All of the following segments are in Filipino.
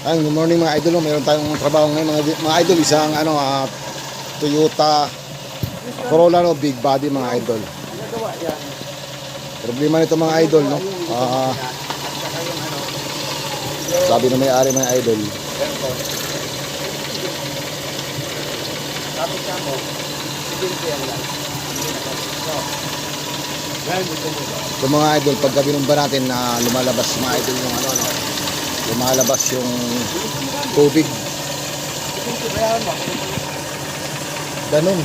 Ayun, good morning mga idol. no. Meron tayong trabaho ngayon mga, mga idol. Isang ano, ah, Toyota Corolla no, big body mga idol. Problema nito mga idol, no? Ah, sabi na may-ari mga idol, ito mga idol, pagka binumba natin na lumalabas mga idol yung ano, ano, lumalabas yung tubig. Ganun.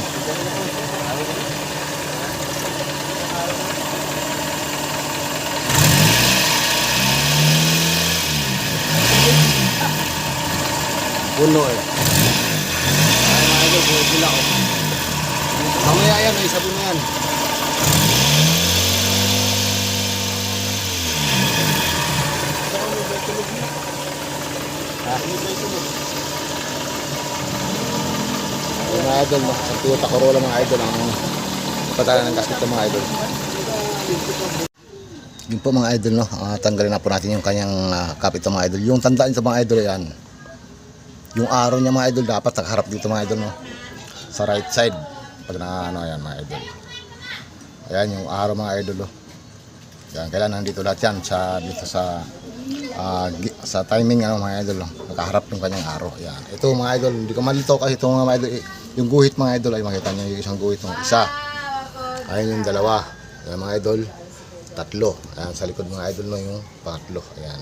Puno eh. Oh. Mamaya yan, may sabon na yan. Ayun, mga idol, sa Toyota Corolla mga idol ang patala ng gasket ng mga idol. Yun po mga idol, no? Ah, tanggalin na po natin yung kanyang uh, kapit ng mga idol. Yung tandaan sa mga idol yan, yung araw niya mga idol dapat nakaharap dito mga idol, no? Sa right side. Pag na ano yan mga idol. Ayan yung araw mga idol, no? Yan, kailangan nandito lahat yan sa dito sa gi- sa timing ano mga idol nakaharap yung kanyang araw yan ito mga idol hindi ko malito kasi ito mga idol eh, yung guhit mga idol ay makita niyo yung isang guhit ng isa ayun yung dalawa ayan mga idol tatlo ayan sa likod mga idol no yung pangatlo ayan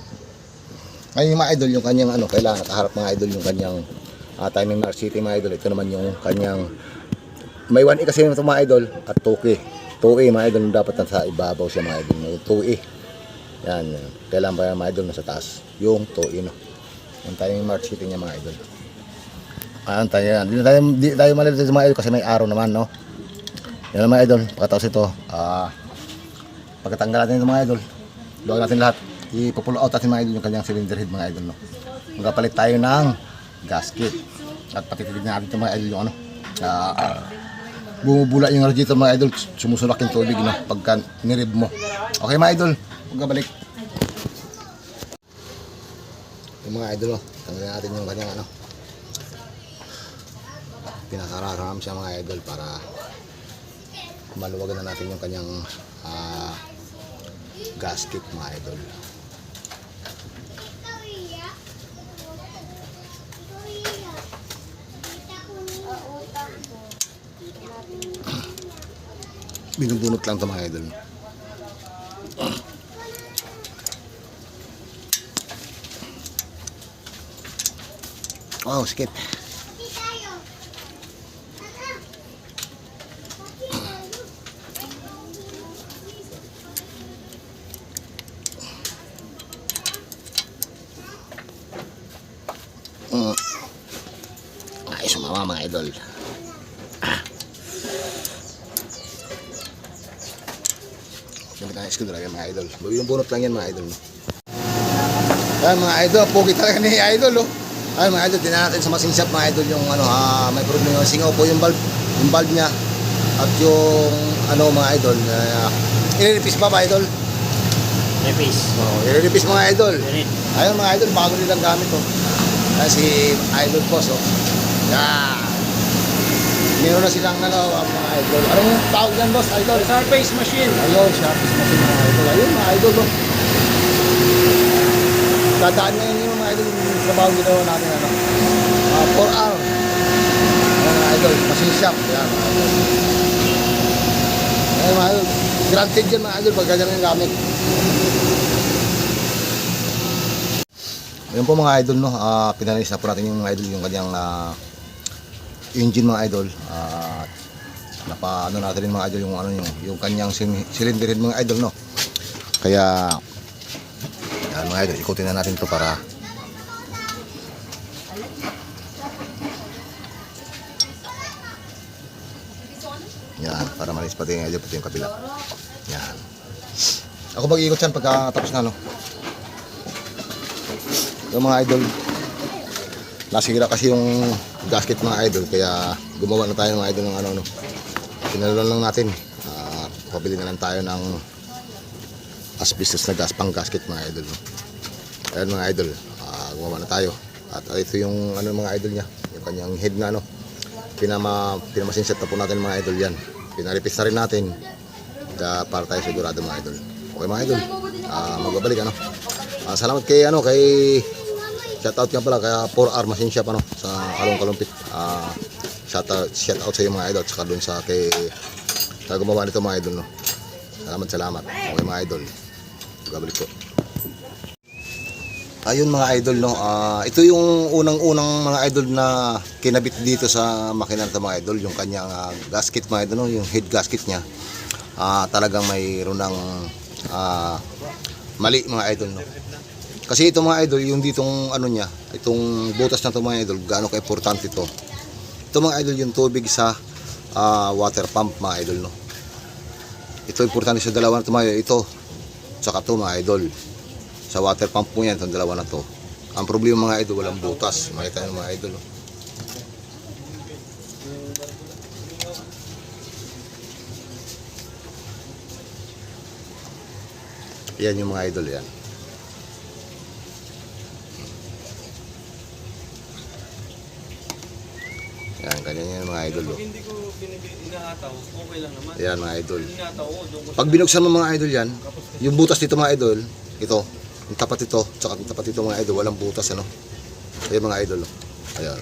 ngayon yung mga idol yung kanyang ano kailangan nakaharap mga idol yung kanyang ah, timing mark city mga idol ito naman yung kanyang may 1E kasi ito mga idol at 2E 2E mga idol dapat nasa ibabaw siya mga idol may 2E yan, yan. Kailan ba yung mga idol nasa taas? Yung to, no? Yung tayong mark sheeting niya mga idol. Ayan tayo yan. Di tayo, di tayo malilito sa mga idol kasi may araw naman, no? Yan mga idol. Pagkatapos ito, ah, pagkatanggal natin ito mga idol, luwag natin lahat. Ipupull out natin mga idol yung kanyang cylinder head mga idol, no? Magkapalit tayo ng gasket. At patitilig natin ito mga idol yung ano, ah, ah, bumubula yung radiator mga idol, sumusulak yung tubig, no? Pagka nirib mo. Okay mga idol, pagkabalik. Yung mga idol, oh, tanggalin natin yung kanyang ano. Pinakararam siya mga idol para maluwagan na natin yung kanyang ah, gasket mga idol. Binubunot lang to mga idol. Oh, skip. Mm. Ay, sumama mga idol. Gamit ang screwdriver mga idol. Yung bunot lang yan mga idol. Ayan mga idol, pogi talaga ni idol oh. Ay mga idol, tinan natin sa machine shop mga idol yung ano, ah, may problema. Singaw po yung bulb, yung bulb niya. At yung ano mga idol, uh, iriripis pa ba idol? Repis. Oh, iriripis mga idol. Ayun mga idol, bago nilang gamit oh. Ayan si idol boss oh. Yeah. Meron na silang nagawa mga idol. Anong tawag yan boss, idol? Surface machine. Ayun, sharpies machine mga idol. Ayun mga idol. Dadaan na yun yung mga idol yung trabaho ginawa natin ano. Uh, 4 hour. Ayan mga idol, shop. Ayan mga idol. Ayan mga idol. Granted yan mga idol pag ganyan yung gamit. Ayun po mga idol no, ah pinalis na po natin yung mga idol yung kanyang ah, engine mga idol. Ah napa ano natin rin mga idol yung ano yung, yung kanyang cylinder head mga idol no. Kaya yan mga idol, ikutin na natin to para Yan, para malis pati yung pati yung kabila. Yan. Ako mag-iikot yan pagka tapos na no. Yung mga idol, nasira kasi yung gasket mga idol kaya gumawa na tayo mga idol ng ano no. Pinalulan lang natin. Ah, pabili na lang tayo ng asbestos na gas pang gasket mga idol. No? Ayan mga idol, ah, gumawa na tayo. At uh, ito yung ano mga idol niya, yung kanyang head na ano. Pinama pinamasinset na po natin mga idol yan. Pinarepis na rin natin. Da, para tayo sigurado mga idol. Okay mga idol. Ah, magbabalik ano. Ah, salamat kay ano kay shout out nga pala kaya 4R machine shop ano sa Kalong Kalumpit. Ah, shout out shout out sa iyo mga idol saka doon sa kay sa gumawa nito mga idol no. Salamat salamat. Okay mga idol. Magbabalik po. Ayun mga idol no, ah, ito yung unang-unang mga idol na kinabit dito sa makina ng mga idol, yung kanyang ah, gasket mga idol no, yung head gasket niya. Ah, talagang mayroon ng ah, mali mga idol no. Kasi ito mga idol, yung ditong ano niya, itong butas na ito mga idol, gaano ka-importante ito. Ito mga idol, yung tubig sa ah, water pump mga idol no. Ito importante sa dalawa na ito mga idol, ito, tsaka ito mga idol sa water pump po yan, itong dalawa na to. Ang problema mga idol, walang butas. Makita nyo mga idol. oh. Yan yung mga idol yan. Yan, ganyan yan mga idol. Oh. Hindi ko inahataw, okay lang naman. Yan mga idol. Pag binuksan mo mga idol yan, yung butas dito mga idol, ito, yung tapat ito, tsaka yung tapat ito mga idol, walang butas ano. Ayan mga idol. oh. Ayan.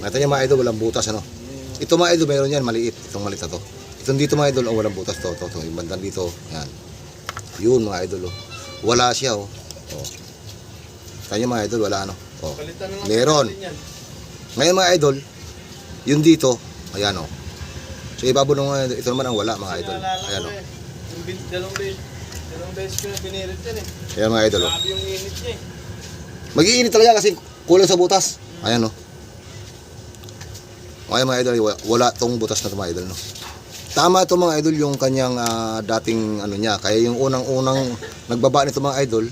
Nakita niyo mga idol, walang butas ano. Ito mga idol, mayroon yan, maliit. Itong maliit na to. Itong dito mga idol, oh, walang butas to. to, to. Yung bandang dito, yan. Yun mga idol. Oh. Wala siya oh. oh. Kanya mga idol, wala ano. Oh. Meron. Ngayon mga idol, yung dito, ayan oh. So mga idol, ito naman ang wala mga idol. Ayan oh. eh. Dalawang dalawang beses ko na binirit yan eh. Ayan mga idol oh. Grabe yung init niya eh. Mag-iinit talaga kasi kulang sa butas. Ayan no. Ngayon mga idol, wa- wala tong butas na to mga idol no. Tama ito mga idol yung kanyang ah, dating ano niya. Kaya yung unang-unang nagbaba nito mga idol,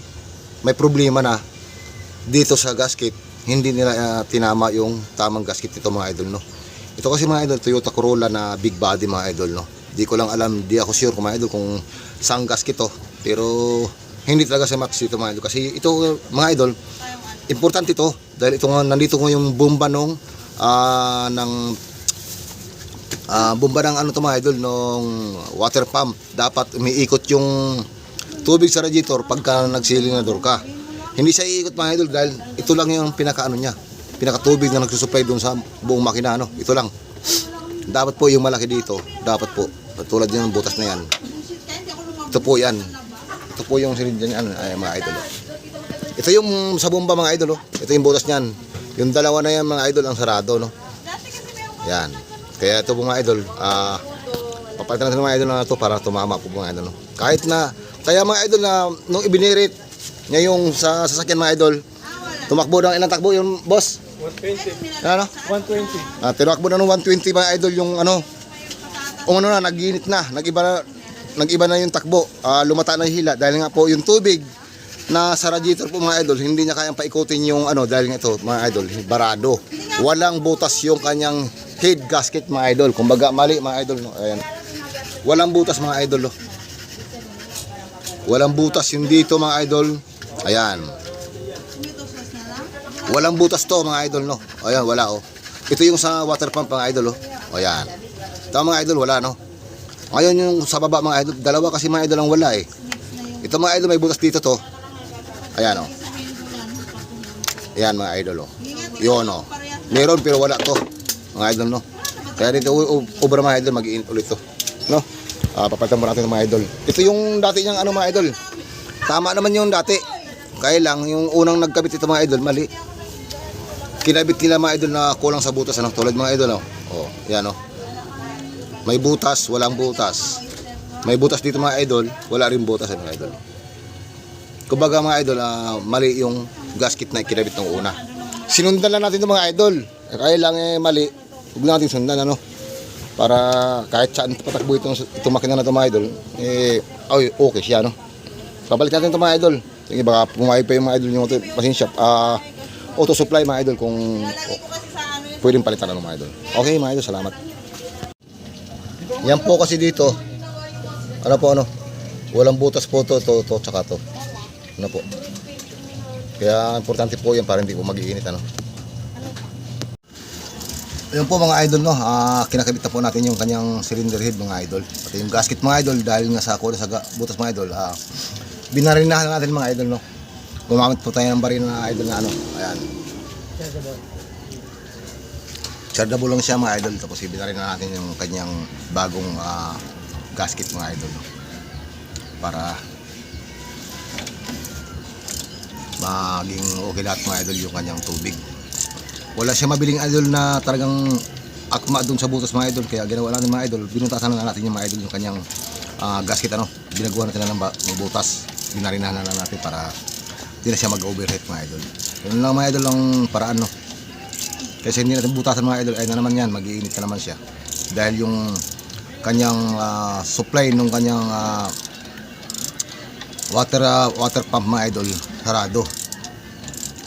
may problema na dito sa gasket. Hindi nila ah, tinama yung tamang gasket nito mga idol no. Ito kasi mga idol, Toyota Corolla na big body mga idol no. Di ko lang alam, di ako sure kung mga idol kung saan gasket to. Pero hindi talaga sa max dito mga idol. Kasi ito mga idol, importante ito dahil ito nandito nga yung bomba nung ah, ng ah, bomba ng ano to mga idol nung water pump. Dapat umiikot yung tubig sa radiator pagka nagsilinador ka. Hindi siya iikot mga idol dahil ito lang yung pinaka ano niya. Pinaka tubig na nagsusupply doon sa buong makina ano? Ito lang. Dapat po yung malaki dito dapat po. Tulad yung butas na yan. Ito po yan ito po yung silid niyan ano, ay, mga idol oh. Ito yung sa bomba mga idol, oh. Ito yung butas niyan. Yung dalawa na yan mga idol ang sarado, no? Yan. Kaya ito po mga idol, ah papalitan natin mga idol na ito para tumama po mga idol, no? Kahit na, kaya mga idol na nung ibinirit niya yung sa sasakyan mga idol, tumakbo ng ilang takbo yung boss? 120. Ano? 120. Ah, tinakbo na ng 120 mga idol yung ano, o ano na, naginit na, nagiba na, nagiba na yung takbo, ah, lumata na yung hila dahil nga po yung tubig na sa radiator po mga idol, hindi niya kayang paikutin yung ano dahil nga ito mga idol, barado. Walang butas yung kanyang head gasket mga idol. Kumbaga mali mga idol no. Ayan. Walang butas mga idol. No? Walang butas yung dito mga idol. Ayan. Walang butas to mga idol no. Ayan, wala oh. Ito yung sa water pump mga idol oh. Ayan. Ito mga idol wala no. Ngayon yung sa baba mga idol, dalawa kasi mga idol ang wala eh. Ito mga idol may butas dito to. Ayan oh. Ayan mga idol oh. Yun oh. Meron pero wala to. Mga idol no. Kaya dito ubra mga idol mag-iinit ulit to. No? Ah, papalitan mo natin mga idol. Ito yung dati niyang ano mga idol. Tama naman yung dati. Kaya lang yung unang nagkabit ito mga idol mali. Kinabit nila mga idol na kulang sa butas ano tulad mga idol oh. Oh, yan oh. May butas, walang butas. May butas dito mga idol, wala rin butas eh, mga idol. Kumbaga mga idol, ah, mali yung gasket na kinabit ng una. Sinundan lang natin itong mga idol. Kaya lang eh mali, huwag natin sundan ano. Para kahit saan patakbo itong, itong makina na itong mga idol, eh, ay, okay siya no. Babalik natin itong mga idol. Sige, baka pumayag pa yung mga idol auto, pasensya. Ah, auto supply mga idol kung pwedeng palitan ng mga idol. Okay mga idol, salamat. Yan po kasi dito. Ano po ano? Walang butas po to, to, to, tsaka to. Ano po? Kaya importante po yan para hindi po mag-iinit ano. Ayun po mga idol no, ah, kinakabit na po natin yung kanyang cylinder head mga idol. Pati yung gasket mga idol dahil nga sa kulo sa butas mga idol, ah, binarinahan natin mga idol no. Gumamit po tayo ng baril na idol na ano, ayan. Chargeable lang siya mga idol. Tapos ibinarinahan natin yung kanyang bagong ah, gasket mga idol. Para maging okay lahat mga idol yung kanyang tubig. Wala siya mabiling idol na talagang akma doon sa butas mga idol. Kaya ginawa natin mga idol binutasan na natin yung mga idol yung kanyang ah, gasket ano? Binagawa natin na ng, ng butas. Binarinahan na natin para hindi na siya mag-overheat mga idol. Yun lang mga idol ang paraan no kasi hindi natin butasan mga idol ay na naman yan mag-iinit na naman siya dahil yung kanyang ah, supply nung kanyang ah, water ah, water pump mga idol sarado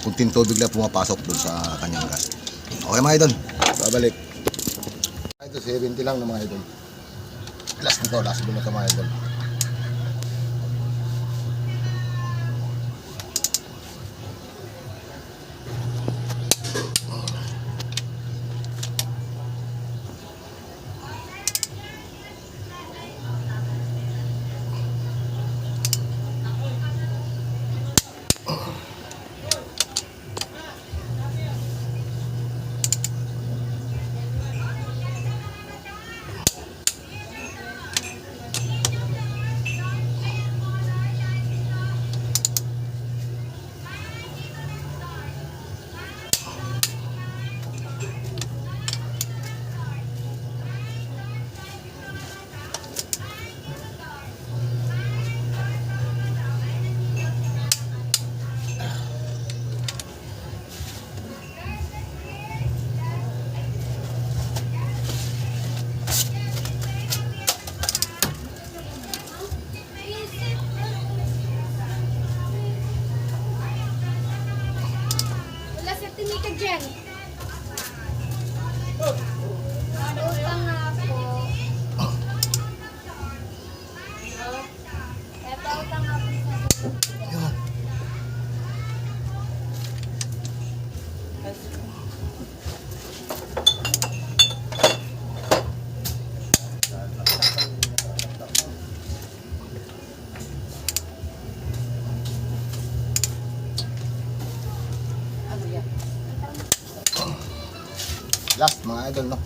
kunting tubig lang pumapasok doon sa kanyang gas. Okay mga idol, babalik. Ito 70 lang ng mga idol. Last nito, last nito mga idol. Last mga idol no.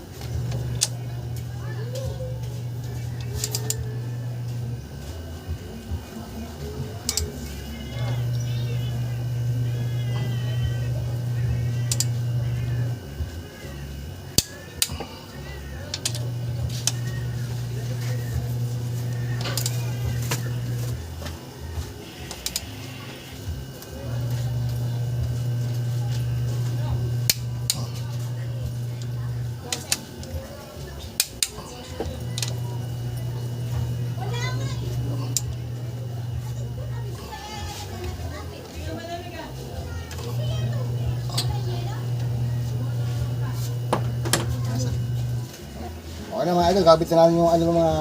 Na mga idol, kabit na yung ano mga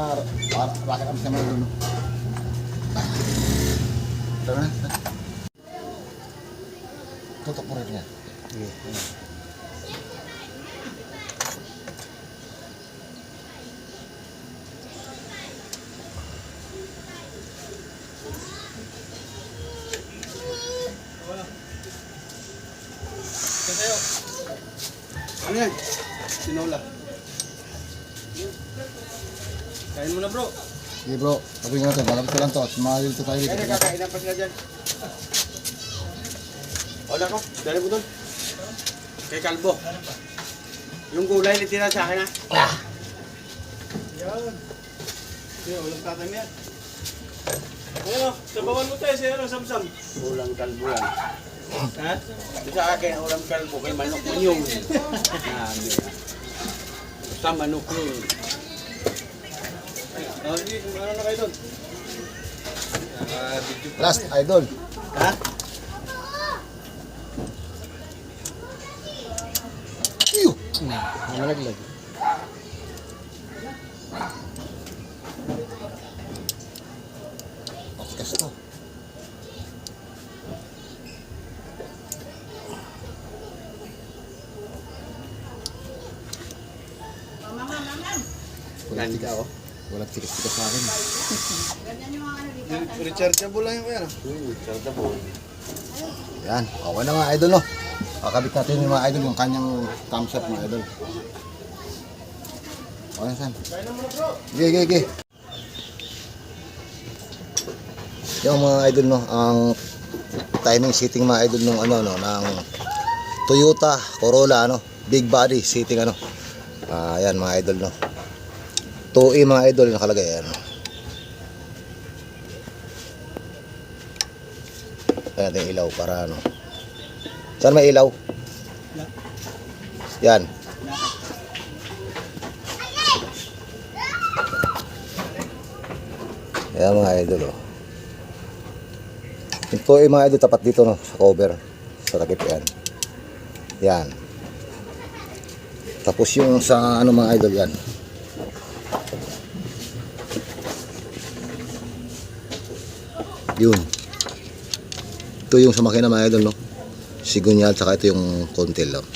ra- rocket arms na mga idol. no? Tara na. Tutok mo rin niya. Kasayo. Ano yan? Sinola. Kain mo na bro. Sige bro, tabi nga natin, malapit ko lang to at malilito tayo dito. Kaya kakainan pa sila dyan. Wala ko. Dali mo doon. Kay Kalbo. Yung gulay na tira sa akin ha. Yan. Yan, walang tatang yan. Ano, sabawan mo tayo sa ano, samsam. Ulang kalbo yan. Ha? Sa akin, ulang kalbo kay manok mo yung. Sabi. Basta manok yun. Sige, ano na kayo doon? Last idol. Ha? Iyo. Malaglag. Podcast to. Mama, mama. Walang tigas. Walang tigas-tigas sa akin. Rechargeable lang yung kaya. Hmm, rechargeable. Yan, okay na mga idol no. Kakabit natin yung mga idol yung kanyang camshaft mga idol. Okay na san? Sige, sige, sige. Yung mga idol no, ang timing seating mga idol nung ano no, ng Toyota Corolla ano, big body seating ano. Ah, yan mga idol no. 2E mga idol nakalagay ano. Kaya natin ilaw para ano. Saan may ilaw? Yan. Yan mga idol oh. Ito ay mga idol tapat dito no sa cover sa takip yan. Yan. Tapos yung sa ano mga idol yan. Yun. Ito yung sa makina mga idol, no? Sigunyal, tsaka ito yung kontil, no?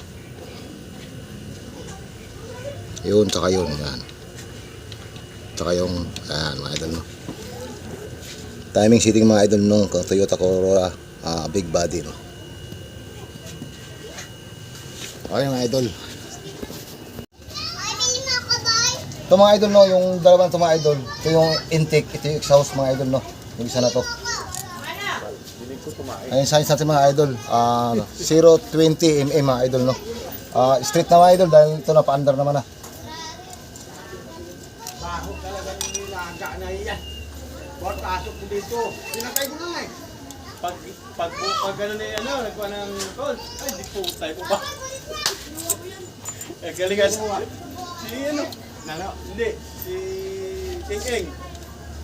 Yun, tsaka yun, yan. Tsaka yung, ayan, mga idol, no? Timing seating mga idol nung Toyota Corolla ah, big body, no? Okay, mga idol. Ito mga idol, no? Yung dalawang ito mga idol, ito yung intake, ito yung exhaust mga idol, no? Yung isa na to. Ayun size natin mga idol. Ah, 020 mm mga idol no. Ah, straight na mga idol dahil ito na pa-under naman na. Baho talaga ng nilaga na yan. Huwag pasok ko dito. Pinatay ko na eh. Pag, pag, pag gano'n na ano, nagkuha ng call, ay, di po tayo po ba? eh, galing nga si, ano, nana, hindi, si King King.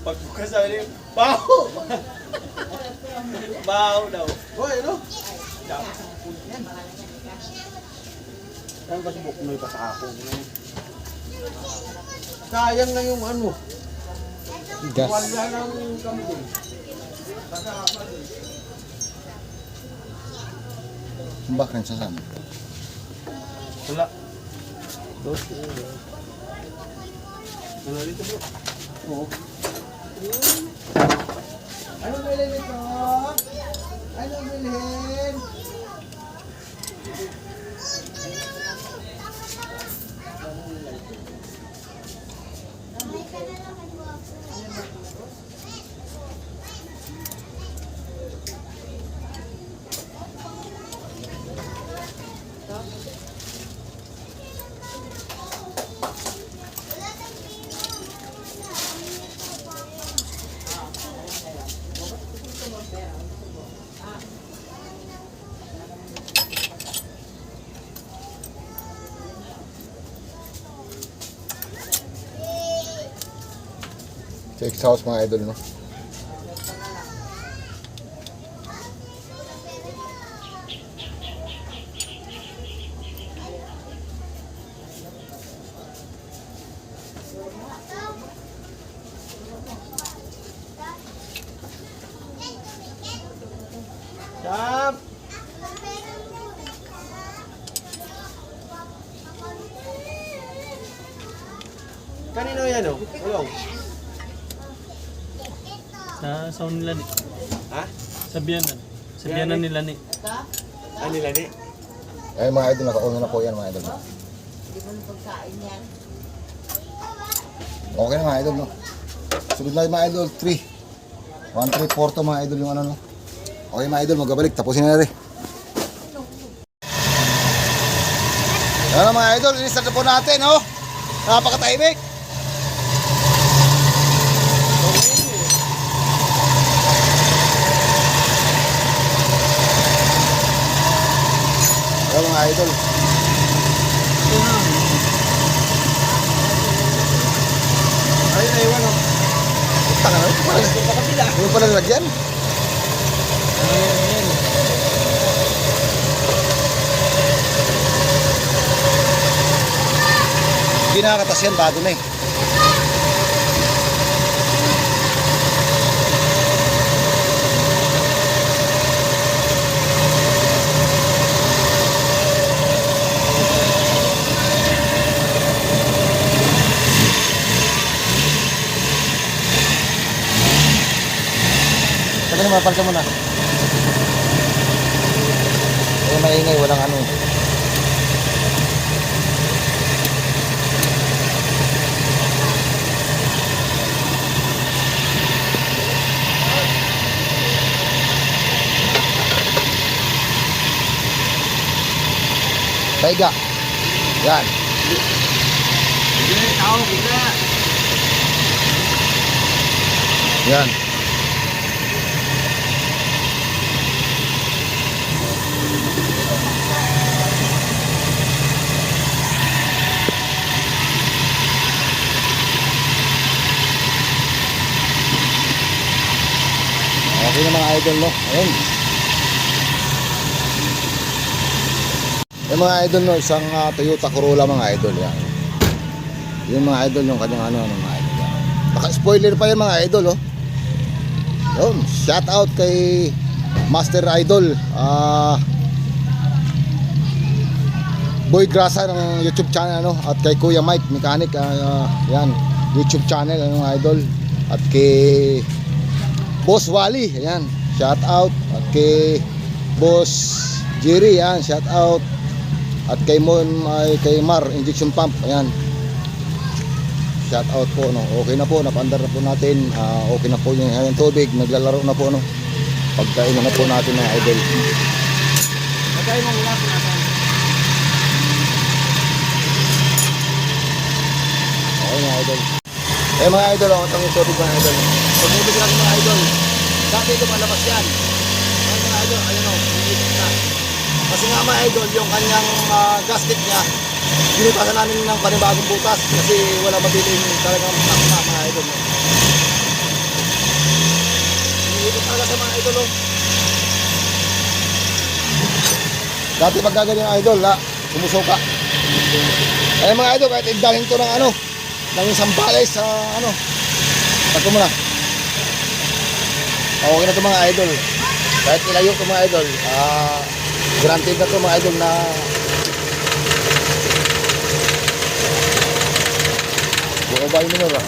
Pagbukas sa niya, baho! baho daw. Hoy, ano? Saan ba si Buk may pasako? Sayang na yung ano. Gas. Wala ng kambing. Bakit sa saan? Wala. Dos. Ano dito bro? Oo. Ano bilhin ito? Ano bilhin? Sa exhaust mga idol no. Sam! Kanino yan oh? Ulong. Sa sound nila ni. Ha? Sa biyanan. Sa biyanan nila ni. Ano nila ni? Ay mga idol nakauna na po yan mga idol. no? Okay na mga idol no. Sunod na mga idol 3. 1 3 4 to mga idol yung ano no. Okay mga idol magabalik tapusin na natin. Ano mga idol, inistat na po natin, oh. Napakatahimik. Ano mga idol. Ay, naiwan oh. Tanga na, ito pala. Yung pala nilagyan. Hindi nakakatas yan, bago na eh. Mo palitan mo na. Maingay, walang ano. Taiga. Yan. Bigla. Yan. Okay na mga idol, no? Ayun. Yung mga idol, no? Isang ah, Toyota Corolla mga idol, yan. Yung mga idol, yung kanyang ano, ano, mga idol. yan. Naka-spoiler pa yan mga idol, oh. Yun, shout out kay Master Idol. Ah Boy Grasa ng YouTube channel ano at kay Kuya Mike Mechanic ah, yan YouTube channel ano mga idol at kay Boss Wally ayan shout out at kay Boss Jerry yan shout out. At kay Mon ay kay Mar injection pump ayan. Shout out po no. Okay na po napandar na po natin. Ah, okay na po yung yung tubig naglalaro na po no. Pagkain na po natin mga idol. Lagay mo muna sa natin. okay mga idol. Eh mga idol oh, itong yung tubig mga idol. Pag tubig natin mga idol dati lumalabas yan Ayan, mga idol ayun o umiikot na kasi nga mga idol yung kanyang ah, gasket niya binutasan namin ng panibagong butas kasi wala mabiling talagang takma mga idol no? talaga sa mga idol oh. Dati pag gaganyan ang idol, ha, sumusuka. Eh mga idol, kahit igdalhin ko ng ano, ng isang balay sa ano. Tato mo na. Okay na to mga idol. Kahit ilayo to mga idol, ah, granted na to mga idol na Buo ba yung minura?